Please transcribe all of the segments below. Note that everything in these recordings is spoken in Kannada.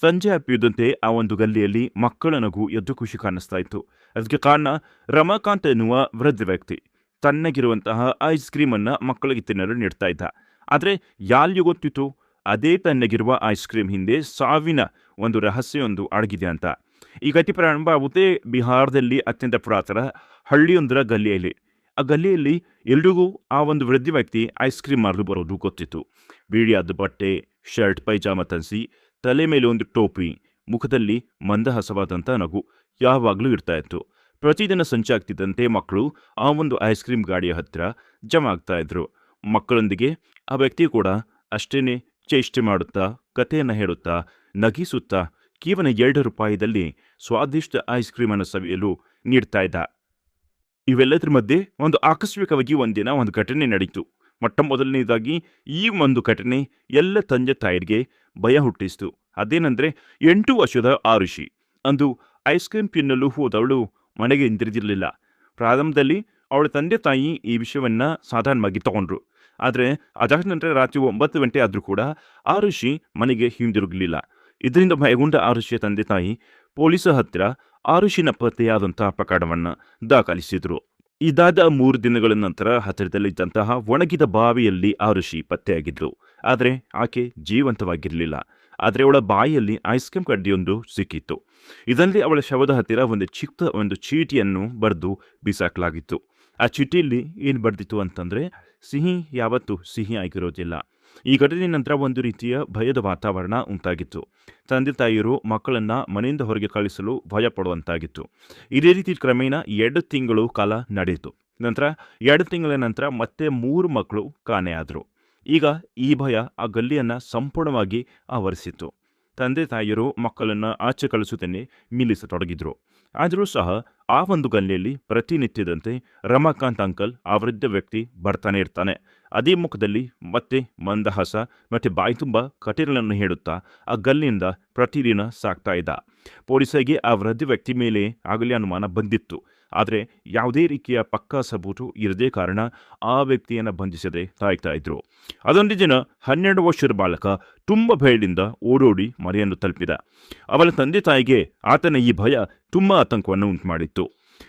ಸಂಜೆ ಅಪ್ಪಿದ್ದಂತೆ ಆ ಒಂದು ಗಲ್ಲಿಯಲ್ಲಿ ಮಕ್ಕಳ ನಗು ಎದ್ದು ಖುಷಿ ಕಾಣಿಸ್ತಾ ಇತ್ತು. ಅದಕ್ಕೆ ಕಾರಣ ರಮಾಕಾಂತ್ ಎನ್ನುವ ವೃದ್ಧ ವ್ಯಕ್ತಿ. ತನ್ನಗಿರುವಂತಹ ಐಸ್ ಕ್ರೀಮ್ ಅನ್ನ ಮಕ್ಕಳಿಗೆ ತಿನ್ನಲು ನೀಡ್ತಾ ಇದ್ದ. ಆದರೆ ಯಾರಿಗೂ ಗೊತ್ತಿತ್ತು? ಅದೇ ತನ್ನಗಿರುವ ಐಸ್ ಕ್ರೀಮ್ ಹಿಂದೆ ಸಾವಿನ ಒಂದು ರಹಸ್ಯವೊಂದು ಅಡಗಿದೆ ಅಂತ. ಈ ಗತಿ ಪ್ರಾರಂಭ ಆಗುತ್ತೆ ಬಿಹಾರದಲ್ಲಿ ಅತ್ಯಂತ ಪುರಾತನ ಹಳ್ಳಿಯೊಂದರ ಗಲ್ಲಿಯಲ್ಲಿ. ಆ ಗಲ್ಲಿಯಲ್ಲಿ ಎಲ್ರಿಗೂ ಆ ಒಂದು ವೃದ್ಧ ವ್ಯಕ್ತಿ ಐಸ್ ಕ್ರೀಮ್ ಮಾರಲು ಬರೋದು ಗೊತ್ತಿತ್ತು. ಬಿಳಿಯಾದ ಬಟ್ಟೆ, ಶರ್ಟ್, ಪೈಜಾಮ ತರಿಸಿ ತಲೆ ಮೇಲೆ ಒಂದು ಟೋಪಿ, ಮುಖದಲ್ಲಿ ಮಂದಹಸವಾದಂಥ ನಗು ಯಾವಾಗಲೂ ಇರ್ತಾ ಇತ್ತು. ಪ್ರತಿದಿನ ಸಂಚಾಗ್ತಿದ್ದಂತೆ ಮಕ್ಕಳು ಆ ಒಂದು ಐಸ್ ಕ್ರೀಮ್ ಗಾಡಿಯ ಹತ್ತಿರ ಜಮ ಆಗ್ತಾ ಇದ್ರು. ಮಕ್ಕಳೊಂದಿಗೆ ಆ ವ್ಯಕ್ತಿ ಕೂಡ ಅಷ್ಟೇನೆ ಚೇಷ್ಟೆ ಮಾಡುತ್ತಾ, ಕಥೆಯನ್ನು ಹೇಳುತ್ತಾ, ನಗಿಸುತ್ತಾ ಕೇವಲ ಎರಡು ರೂಪಾಯಿದಲ್ಲಿ ಸ್ವಾದಿಷ್ಟ ಐಸ್ ಕ್ರೀಮನ್ನು ಸವಿಯಲು ನೀಡ್ತಾ ಇದ್ದ. ಇವೆಲ್ಲದರ ಮಧ್ಯೆ ಒಂದು ಆಕಸ್ಮಿಕವಾಗಿ ಒಂದಿನ ಒಂದು ಘಟನೆ ನಡೀತು. ಮೊಟ್ಟ ಮೊದಲನೇದಾಗಿ ಈ ಒಂದು ಘಟನೆ ಎಲ್ಲ ತಂದೆ ತಾಯಿಗೆ ಭಯ ಹುಟ್ಟಿಸಿತು. ಅದೇನೆಂದರೆ ಎಂಟು ವರ್ಷದ ಆರುಷಿ ಅಂದು ಐಸ್ ಕ್ರೀಮ್ ತಿನ್ನಲು ಹೋದವಳು ಮನೆಗೆ ಹಿಂದಿರುಗಿರಲಿಲ್ಲ. ಪ್ರಾರಂಭದಲ್ಲಿ ಅವಳ ತಂದೆ ತಾಯಿ ಈ ವಿಷಯವನ್ನು ಸಾಧಾರಣವಾಗಿ ತಗೊಂಡ್ರು. ಆದರೆ ಅದಾದ ನಂತರ ರಾತ್ರಿ ಒಂಬತ್ತು ಗಂಟೆ ಆದರೂ ಕೂಡ ಆರುಷಿ ಮನೆಗೆ ಹಿಂದಿರುಗಲಿಲ್ಲ. ಇದರಿಂದ ಭಯಗೊಂಡ ಆರುಷಿಯ ತಂದೆ ತಾಯಿ ಪೊಲೀಸರ ಹತ್ತಿರ ಆರುಷಿನ ಪತ್ತೆಯಾದಂತಹ ಪ್ರಕರಣವನ್ನು ದಾಖಲಿಸಿದ್ರು. ಇದಾದ ಮೂರು ದಿನಗಳ ನಂತರ ಹತ್ತಿರದಲ್ಲಿದ್ದಂತಹ ಒಣಗಿದ ಬಾವಿಯಲ್ಲಿ ಆ ಋಷಿ ಪತ್ತೆಯಾಗಿದ್ಲು. ಆದರೆ ಆಕೆ ಜೀವಂತವಾಗಿರಲಿಲ್ಲ. ಆದರೆ ಅವಳ ಬಾಯಿಯಲ್ಲಿ ಐಸ್ ಕ್ರೀಮ್ ಕಡ್ಡಿಯೊಂದು ಸಿಕ್ಕಿತ್ತು. ಇದರಲ್ಲಿ ಅವಳ ಶವದ ಹತ್ತಿರ ಒಂದು ಚಿಕ್ಕ ಒಂದು ಚೀಟಿಯನ್ನು ಬರೆದು ಬಿಸಾಕಲಾಗಿತ್ತು. ಆ ಚೀಟಿಯಲ್ಲಿ ಏನು ಬರೆದಿತ್ತು ಅಂತಂದರೆ, ಸಿಹಿ ಯಾವತ್ತೂ ಸಿಹಿ ಆಗಿರೋದಿಲ್ಲ. ಈ ಘಟನೆ ನಂತರ ಒಂದು ರೀತಿಯ ಭಯದ ವಾತಾವರಣ ಉಂಟಾಗಿತ್ತು. ತಂದೆ ತಾಯಿಯರು ಮಕ್ಕಳನ್ನ ಮನೆಯಿಂದ ಹೊರಗೆ ಕಳಿಸಲು ಭಯ ಪಡುವಂತಾಗಿತ್ತು. ಇದೇ ರೀತಿ ಕ್ರಮೇಣ ಎರಡು ತಿಂಗಳು ಕಾಲ ನಡೆಯಿತು. ನಂತರ ಎರಡು ತಿಂಗಳ ನಂತರ ಮತ್ತೆ ಮೂರು ಮಕ್ಕಳು ಕಾಣೆಯಾದರು. ಈಗ ಈ ಭಯ ಆ ಗಲ್ಲಿಯನ್ನು ಸಂಪೂರ್ಣವಾಗಿ ಆವರಿಸಿತ್ತು. ತಂದೆ ತಾಯಿಯರು ಮಕ್ಕಳನ್ನು ಆಚೆ ಕಳಿಸುತ್ತೇನೆ ನಿಲ್ಲಿಸತೊಡಗಿದ್ರು. ಆದರೂ ಸಹ ಆ ಒಂದು ಗಲ್ಲಿಯಲ್ಲಿ ಪ್ರತಿನಿತ್ಯದಂತೆ ರಮಾಕಾಂತ್ ಅಂಕಲ್ ಆ ವೃದ್ಧ ವ್ಯಕ್ತಿ ಬರ್ತಾನೆ ಇರ್ತಾನೆ. ಅದೇ ಮುಖದಲ್ಲಿ ಮತ್ತೆ ಮಂದಹಾಸ, ಮತ್ತೆ ಬಾಯಿ ತುಂಬ ಕಟೀಲನ್ನು ಹೇಳುತ್ತಾ ಆ ಗಲ್ಲಿನಿಂದ ಪ್ರತಿದಿನ ಸಾಕ್ತಾ ಇದ್ದ. ಪೊಲೀಸರಿಗೆ ಆ ವೃದ್ಧ ವ್ಯಕ್ತಿ ಮೇಲೆ ಆಗಲೇ ಅನುಮಾನ ಬಂದಿತ್ತು. ಆದರೆ ಯಾವುದೇ ರೀತಿಯ ಪಕ್ಕಾ ಸಬೂತು ಇರದೇ ಕಾರಣ ಆ ವ್ಯಕ್ತಿಯನ್ನು ಬಂಧಿಸದೆ ತಾಯ್ತಾ ಇದ್ರು. ಅದೊಂದು ದಿನ ಹನ್ನೆರಡು ವರ್ಷದ ಬಾಲಕ ತುಂಬ ಭಯದಿಂದ ಓಡೋಡಿ ಮನೆಯನ್ನು ತಲುಪಿದ. ಅವನ ತಂದೆ ತಾಯಿಗೆ ಆತನ ಈ ಭಯ ತುಂಬ ಆತಂಕವನ್ನು ಉಂಟು ಮಾಡಿತ್ತು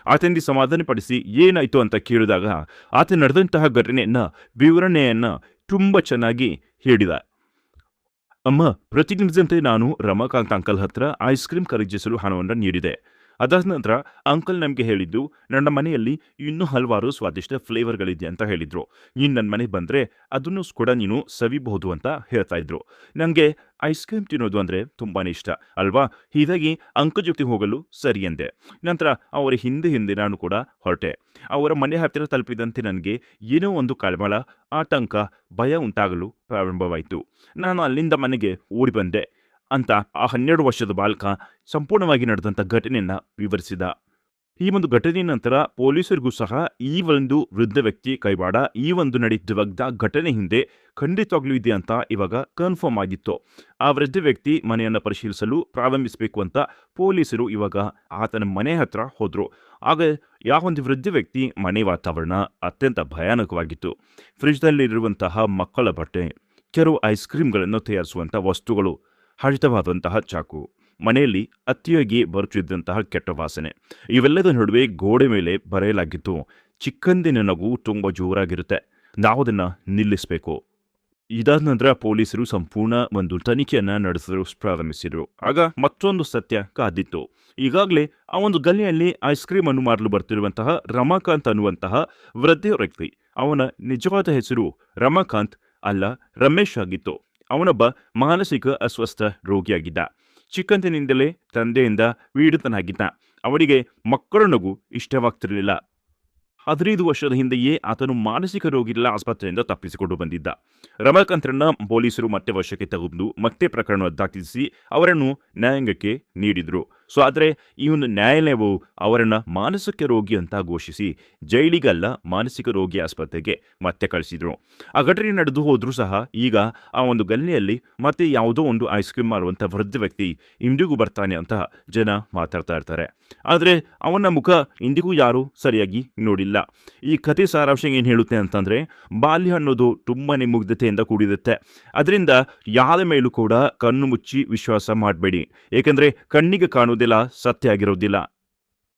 ಆತನಿಗೆ ಸಮಾಧಾನಪಡಿಸಿ, ಏನಾಯಿತು ಅಂತ ಕೇಳಿದಾಗ ಆತ ನಡೆದಂತಹ ಘಟನೆಯನ್ನು, ವಿವರಣೆಯನ್ನ ತುಂಬ ಚೆನ್ನಾಗಿ ಹೇಳಿದ. ಅಮ್ಮ, ಪ್ರತಿನಿಧಿಸಿದಂತೆ ನಾನು ರಮಾಕಾಂತ್ ಅಂಕಲ್ ಹತ್ರ ಐಸ್ ಕ್ರೀಮ್ ಖರೀದಿಸಲು ಹಣವನ್ನು ನೀಡಿದೆ. ಅದಾದ ನಂತರ ಅಂಕಲ್ ನಮಗೆ ಹೇಳಿದ್ದು, ನನ್ನ ಮನೆಯಲ್ಲಿ ಇನ್ನೂ ಹಲವಾರು ಸ್ವಾದಿಷ್ಟ ಫ್ಲೇವರ್ಗಳಿದೆ ಅಂತ ಹೇಳಿದರು. ನೀನು ನನ್ನ ಮನೆಗೆ ಬಂದರೆ ಅದನ್ನು ಕೂಡ ನೀನು ಸವಿಬಹುದು ಅಂತ ಹೇಳ್ತಾ ಇದ್ರು. ನನಗೆ ಐಸ್ ಕ್ರೀಮ್ ತಿನ್ನೋದು ಅಂದರೆ ತುಂಬಾ ಇಷ್ಟ. ಅಲ್ವಾ? ಹೀಗಾಗಿ ಅಂಕಲ್ ಜೊತೆ ಹೋಗಲು ಸರಿ ಎಂದೆ ನಂತರ ಅವರ ಹಿಂದೆ ಹಿಂದೆ ನಾನು ಕೂಡ ಹೊರಟೆ. ಅವರ ಮನೆ ಹತ್ತಿರ ತಲುಪಿದಂತೆ ನನಗೆ ಏನೋ ಒಂದು ಕಳಮಳ ಆತಂಕ, ಭಯ ಉಂಟಾಗಲು ಪ್ರಾರಂಭವಾಯಿತು. ನಾನು ಅಲ್ಲಿಂದ ಮನೆಗೆ ಓಡಿ ಬಂದೆ. ಅಂತ ಆ ಹನ್ನೆರಡು ವರ್ಷದ ಬಾಲಕ ಸಂಪೂರ್ಣವಾಗಿ ನಡೆದಂಥ ಘಟನೆಯನ್ನು ವಿವರಿಸಿದ. ಈ ಒಂದು ಘಟನೆಯ ನಂತರ ಪೊಲೀಸರಿಗೂ ಸಹ ಈ ಒಂದು ವೃದ್ಧ ವ್ಯಕ್ತಿ ಕೈವಾಡ ಈ ಒಂದು ನಡೆದಿದ್ದ ಘಟನೆ ಹಿಂದೆ ಖಂಡಿತವಾಗ್ಲೂ ಇದೆ ಅಂತ ಇವಾಗ ಕನ್ಫರ್ಮ್ ಆಗಿತ್ತು. ಆ ವೃದ್ಧ ವ್ಯಕ್ತಿ ಮನೆಯನ್ನು ಪರಿಶೀಲಿಸಲು ಪ್ರಾರಂಭಿಸಬೇಕು ಅಂತ ಪೊಲೀಸರು ಇವಾಗ ಆತನ ಮನೆ ಹತ್ರ ಹೋದರು. ಆಗ ಯಾವೊಂದು ವೃದ್ಧ ವ್ಯಕ್ತಿ ಮನೆ ವಾತಾವರಣ ಅತ್ಯಂತ ಭಯಾನಕವಾಗಿತ್ತು. ಫ್ರಿಜ್ನಲ್ಲಿರುವಂತಹ ಮಕ್ಕಳ ಬಟ್ಟೆ ಕೆಲವು ಐಸ್ ಕ್ರೀಮ್ಗಳನ್ನು ತಯಾರಿಸುವಂಥ ವಸ್ತುಗಳು ಹರಿತವಾದಂತಹ ಚಾಕು. ಮನೆಯಲ್ಲಿ ಅತಿಯಾಗಿ ಬರುತ್ತಿದ್ದಂತಹ ಕೆಟ್ಟ ವಾಸನೆ. ಇವೆಲ್ಲದ ನಡುವೆ ಗೋಡೆ ಮೇಲೆ ಬರೆಯಲಾಗಿತ್ತು ಚಿಕ್ಕಂದಿನ ನಗು ತುಂಬ ಜೋರಾಗಿರುತ್ತೆ. ನಾವು ಅದನ್ನು ನಿಲ್ಲಿಸಬೇಕು. ಇದಾದ ನಂತರ ಪೊಲೀಸರು ಸಂಪೂರ್ಣ ಒಂದು ತನಿಖೆಯನ್ನು ನಡೆಸಲು ಪ್ರಾರಂಭಿಸಿದರು. ಆಗ ಮತ್ತೊಂದು ಸತ್ಯ ಕಾದಿತ್ತು. ಈಗಾಗಲೇ ಆ ಒಂದು ಗಲ್ಲಿಯಲ್ಲಿ ಐಸ್ ಕ್ರೀಮ್ ಅನ್ನು ಮಾರಲು ಬರ್ತಿರುವಂತಹ ರಮಾಕಾಂತ್ ಅನ್ನುವಂತಹ ವೃದ್ಧ ವ್ಯಕ್ತಿ. ಅವನ ನಿಜವಾದ ಹೆಸರು ರಮಾಕಾಂತ್ ಅಲ್ಲ, ರಮೇಶ್ ಆಗಿತ್ತು. ಅವನೊಬ್ಬ ಮಾನಸಿಕ ಅಸ್ವಸ್ಥ ರೋಗಿಯಾಗಿದ್ದ. ಚಿಕ್ಕಂದಿನಿಂದಲೇ ತಂದೆಯಿಂದ ಪೀಡಿತನಾಗಿದ್ದ. ಅವನಿಗೆ ಮಕ್ಕಳ ನಗು ಇಷ್ಟವಾಗ್ತಿರಲಿಲ್ಲ. ಹದಿನೈದು ವರ್ಷದ ಹಿಂದೆಯೇ ಆತನು ಮಾನಸಿಕ ರೋಗಿಗಳ ಆಸ್ಪತ್ರೆಯಿಂದ ತಪ್ಪಿಸಿಕೊಂಡು ಬಂದಿದ್ದ. ರಮಾಕಾಂತ್ರನ್ನ ಪೊಲೀಸರು ಮತ್ತೆ ವಶಕ್ಕೆ ತಗೊಂಡು ಮತ್ತೆ ಪ್ರಕರಣ ದಾಖಲಿಸಿ ಅವರನ್ನು ನ್ಯಾಯಾಂಗಕ್ಕೆ ನೀಡಿದ್ರು. ಸೊ ಆದರೆ ಈ ಒಂದು ನ್ಯಾಯಾಲಯವು ಅವರನ್ನು ಮಾನಸಿಕ ರೋಗಿ ಅಂತ ಘೋಷಿಸಿ ಜೈಲಿಗಲ್ಲ ಮಾನಸಿಕ ರೋಗಿ ಆಸ್ಪತ್ರೆಗೆ ಮತ್ತೆ ಕಳಿಸಿದ್ರು. ಆ ಘಟನೆ ನಡೆದು ಹೋದ್ರೂ ಸಹ ಈಗ ಆ ಒಂದು ಗಲ್ಲಿಯಲ್ಲಿ ಮತ್ತೆ ಯಾವುದೋ ಒಂದು ಐಸ್ ಕ್ರೀಮ್ ಮಾರುವಂಥ ವೃದ್ಧ ವ್ಯಕ್ತಿ ಇಂದಿಗೂ ಬರ್ತಾನೆ ಅಂತ ಜನ ಮಾತಾಡ್ತಾ ಇರ್ತಾರೆ. ಆದರೆ ಅವನ ಮುಖ ಇಂದಿಗೂ ಯಾರೂ ಸರಿಯಾಗಿ ನೋಡಿಲ್ಲ. ಈ ಕಥೆ ಸಾರಾಂಶ ಏನು ಹೇಳುತ್ತೆ ಅಂತಂದರೆ ಬಾಲ್ಯ ಅನ್ನೋದು ತುಂಬನೇ ಮುಗ್ಧತೆಯಿಂದ ಕೂಡಿರುತ್ತೆ. ಅದರಿಂದ ಯಾರ ಮೇಲೂ ಕೂಡ ಕಣ್ಣು ಮುಚ್ಚಿ ವಿಶ್ವಾಸ ಮಾಡಬೇಡಿ. ಏಕೆಂದರೆ ಕಣ್ಣಿಗೆ ಕಾಣುವುದಿಲ್ಲ ಸತ್ಯ ಆಗಿರೋದಿಲ್ಲ